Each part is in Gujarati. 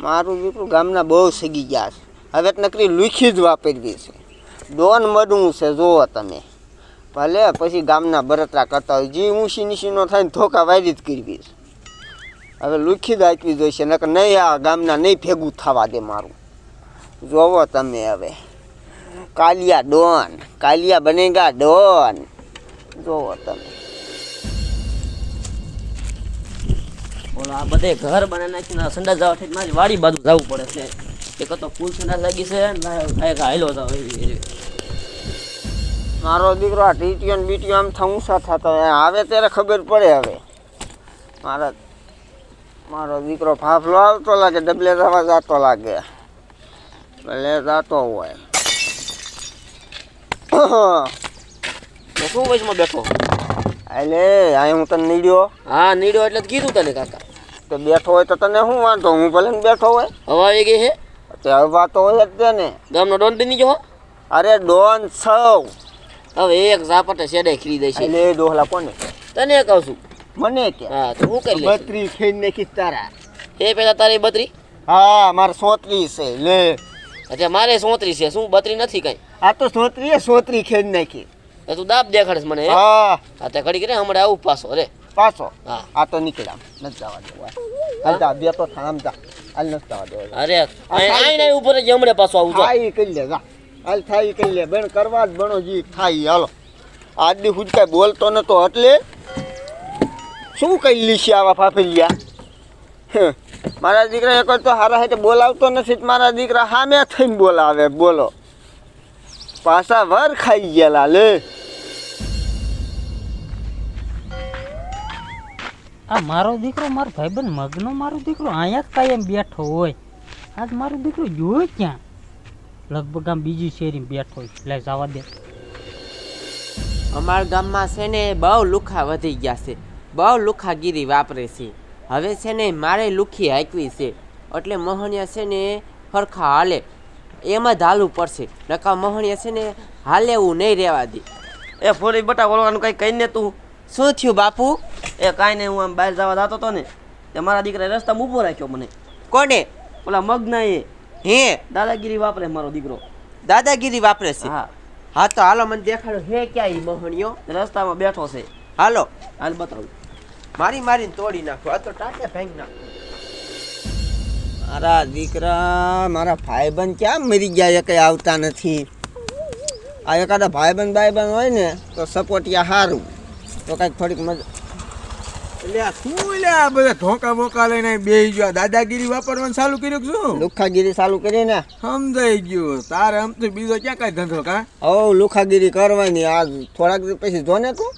મારું દીકરું ગામના બહુ સગી ગયા છે. હવે નકરી લુખી જ વાપરવી છે. ડોન મડવું છે, જુઓ તમે. ભલે પછી ગામના બરતરા કરતા હોય, જે ઊંચી નીચીનો થાય ને ધોકા વાયરી જ કરવી છે. હવે લુખી જ આપવી જોઈશે, નકર નહીં આ ગામના નહીં ભેગું થવા દે મારું. જોવો તમે હવે. કાલિયા ડોન, કાલિયા બનેગા ડોન. જોવો તમે. આ બધે ઘર બનાવી નાખીને આ સંડાસ જવા મારી વાડી બાજુ જવું પડે છે. એક તો ફૂલ સંડા લાગી છે ને આ હાયલો જાવ. મારો દીકરો આ ટીટીઓ ને બીટીઓ આમ થઉંસા થતો આવે ત્યારે ખબર પડે હવે. મારા મારો દીકરો ફાફલો આવતો લાગે ડબલે રવા જતો લાગે. ભલે જતો હોય. શું વયસમાં બેઠો? એટલે અહીં હું તને નીડ્યો? હા નીડ્યો એટલે કીધું તને કાકા. તો બેઠો હોય તો તને શું વાંધો? હું ભલે ને બેઠો હોય. હવા આવી ગઈ છે? તે હવા તો હોય જ તે ને. ગામનો ડોન બની ગયો અરે ડોન સૌ. હવે એક ઝાપટે શેડે ખરી દે છે. એટલે ડોહલા કોને? તને કહું છું. મને કે. હા તો હું કરી બત્રી ખાઈ નાખી તારા. એ પેલા તારી બત્રી? હા મારે સોતરી છે લે. અચ્છા મારે સોત્રી છે. શું બત્રી નથી કઈ? આ તો સોતરી સોત્રી ખેડ નાખી. તો દાબ દેખાડસ મને હા? હા. તે ઘડી કરે હમણાં આવું પાછો રે. પાછો. હા. આ તો નીકળ્યા. નથી જવા દેવા હાલ. જા બે તો થામ જા. હાલ નથી જવા દેવા. અરે આઈને ઉપર જમણે પાછો આવું જો. થાય કરી લે જા. હાલ થાય કરી લે બેન કરવા જ બનો જી થાય હાલો. આજ દી સુધી કાંઈ બોલતો નતો એટલે શું કહી લીશી આવા ફાફેલિયા? હે, મારા દીકરા એક તો હારા હાથે બોલાવતો નથી મારા દીકરા સામે થઈને બોલાવે બોલો. પાછા વર ખાઈ ગયેલા લે. આ મારો દીકરો મારો ભાઈબંધ મગનો મારો દીકરો અહીંયા જ કાયમ બેઠો હોય. આજ મારો દીકરો જોયો ક્યાં? લગભગ આમ બીજી શેરી બેઠો હોય. એટલે જવા દે. અમારા ગામમાં છે ને બહુ લુખા વધી ગયા છે. બહુ લુખાગીરી વાપરે છે. હવે છે ને મારે લુખી હાંકવી છે. એટલે મોહનિયા છે ને ફરખા હાલે. એમ જ હાલવું પડશે. નકા મોહણિયા છે ને હાલે એવું નહીં રહેવા દે. એ ફોરી બટા બોલવાનું કંઈ કહીને તું? શું થયું બાપુ? એ કાંઈ નહીં હું આમ બહાર જવા જતો હતો ને તે મારા દીકરાએ રસ્તામાં ઊભો રાખ્યો મને. કોને? ઓલા મગના એ હે? દાદાગીરી વાપરે મારો દીકરો. દાદાગીરી વાપરે છે? હા. હા તો હાલો મને દેખાડો હે ક્યાં એ મહણિયો રસ્તામાં બેઠો છે. હાલો. હાલ બતાવું. મારી મારીને તોડી નાખો. આ તો ટાટે ફેંક નાખો. મારા દીકરા મારા ભાઈબંધ ક્યાં મરી ગયા એ કંઈ આવતા નથી. આ એકાદા ભાઈબંધ ભાઈબંધ હોય ને તો સપોટિયા સારું તો કાંઈક થોડીક મજા એટલે શું લે આ બધા ધોકા બોકા લઈને બેહી ગયો. દાદાગીરી વાપરવાનું ચાલુ કર્યું શું? લુખાગીરી ચાલુ કરીને સમજાઈ ગયું. તારે આમ તો બીજો ક્યાં કાંઈ ધંધો કા? હવ લુખાગીરી કરવાની. આ થોડાક પછી જો ને તું.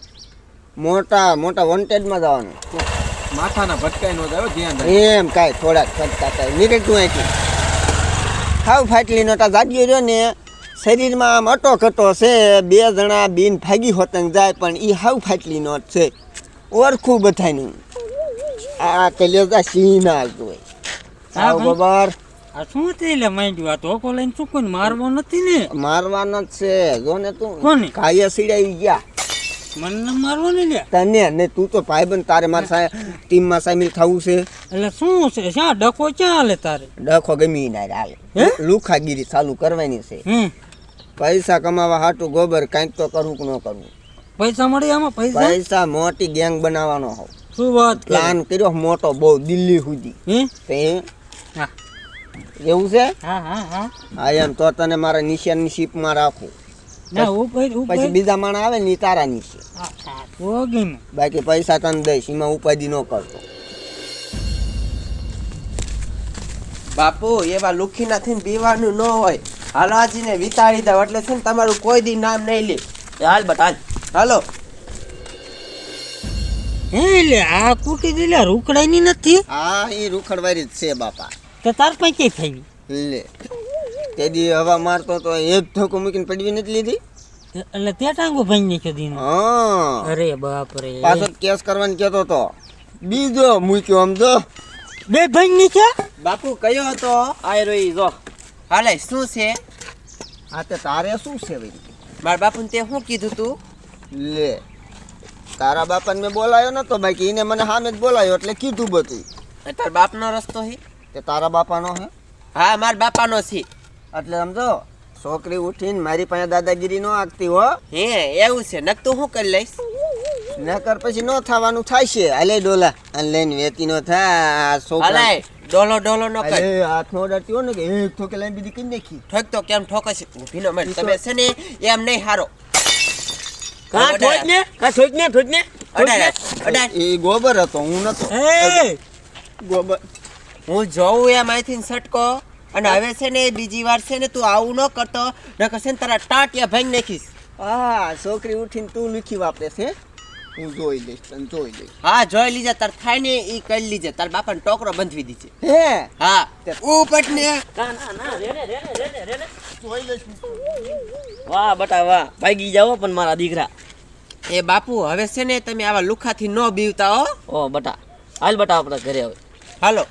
મોટા મોટા વોન્ટેડમાં જવાનું. માથાના ભટકાઈ નો જાય ધ્યાન એમ કાંઈ થોડાક ખર્ચા કાંઈ નીકળ તું અહીંથી. ખાવ ફાટલી નોટા જાગ્યો રહ્યો ને. શરીરમાં આમ અટો કટો છે. બે જણા બિન ભાગી હોતંગ જાય પણ એ હાવ ફાટલી નોટ છે. ઓરખું બધાનું. આ કલેજા સિંહ ના હાલતું હોય. બબાર. આ શું થઈ લે માંડ્યું? આ ધોકો લઈને શું કોઈ મારવો નથી ને? મારવાના જ છે. જો ને તું કોને? કાયા સીડાઈ ગયા. મને મારવો ને? લે તને ને તું તો ભાઈબંધ તારે મારા ટીમ ટીમમાં સામેલ થવું છે. એટલે શું છે? શા ડકો ક્યાં હાલે તારે? ડખો ગમી ના હાલે? લુખાગીરી ચાલુ કરવાની છે. પૈસા કમાવા હાટું ગોબર કાંઈક તો કરવું કે ન કરવું પૈસા મળી આમાં? પૈસા? પૈસા મોટી ગેંગ બનાવવાનો હો શું વાત પ્લાન કર્યો મોટો બહુ દિલ્હી સુધી. હે? તે હા. એવું છે? હા હા હા. આ એમ તો તને મારા નિશાનની શીપમાં રાખું ના ઉપર ઉપર પછી બીજા માણસ આવે ને તારા નીચે. હા, હા, તો ગેમ બાકી પૈસા તને દઈશ એમાં ઉપાધિ ન કરતો. બાપુ એવા લુખીના થઈને પીવાનું ન હોય. હાલો આજીને વિતાડી દો એટલે છે ને તમારું કોઈ દી નામ નહીં લે. હાલ બટ હાલ. હાલો. હે લે આ કુટી દિલે રૂકડાની નથી? હા એ રૂખડવારી જ છે બાપા. તો તાર પાસે કઈ થઈ લે. તે દી હવા મારતો તો એક ધોકો મૂકીને પડવી નથી લીધી? એટલે તે ટાંગો ભાઈ નાખ્યો દીનો. હા. અરે બાપ રે પાછો કેસ કરવાનું કહેતો તો. બીજો મૂક્યો આમ જો. બે ભાઈ નાખ્યા? બાપુ કયો હતો? આયરો ઈ જો. હાલે શું છે? હા તે તારે શું છે ભાઈ? મારા બાપુને તે શું કીધું તું? લે. તારા બાપાને મેં બોલાયો નતો બાકી એને મને સામે જ બોલાયો એટલે કીધું બધું તાર બાપનો રસ્તો હે? તે તારા બાપાનો હે? હા મારા બાપાનો છે. એટલે સમજો છોકરી ઉઠીને મારી પાસે દાદાગીરી ન આગતી હો. હે એવું છે. નકતું હું કરી લઈશ? નકર પછી ન થવાનું થાય છે. હાલે ડોલા. અને લઈને વેતી નો થા છોકરા ડોલો ડોલો નો કર. અરે હાથ નો ડરતી ને કે એક ઠોકે લઈને બીજી કઈ નાખી? ઠોક તો કેમ ઠોકશે? છે ઊભીનો મેં તમે છે ને એમ નહીં હારો. કા ઠોક ને કા ઠોક ને ઠોક ને એ ગોબર હતો હું નતો. ગોબર. હું જોઉં એમ અહીંથી સટકો અને હવે છે ને બીજી વાર છે ને તું આવું ન કરતો. નકર છે ને તારા ટાટિયા ભાઈ નાખીશ. હા છોકરી ઉઠીને તું લીખી વાપરે છે. હું જોઈ લઈશ તને જોઈ લઈશ. હા જોઈ લીજે. તાર થાય ને ઈ કરી લીજે. તાર બાપાને ટોકરો બંધવી દીજે. હે? હા. ઉપટ ને. ના ના ના રેને રેને રેને રેને. વાહ બટા વાહ. ભાગી જાઓ પણ મારા દીકરા. એ બાપુ હવે છે ને તમે આવા લુખાથી ન બીવતા હો. ઓ બટા. હાલ બટા આપણા ઘરે આવે હાલો.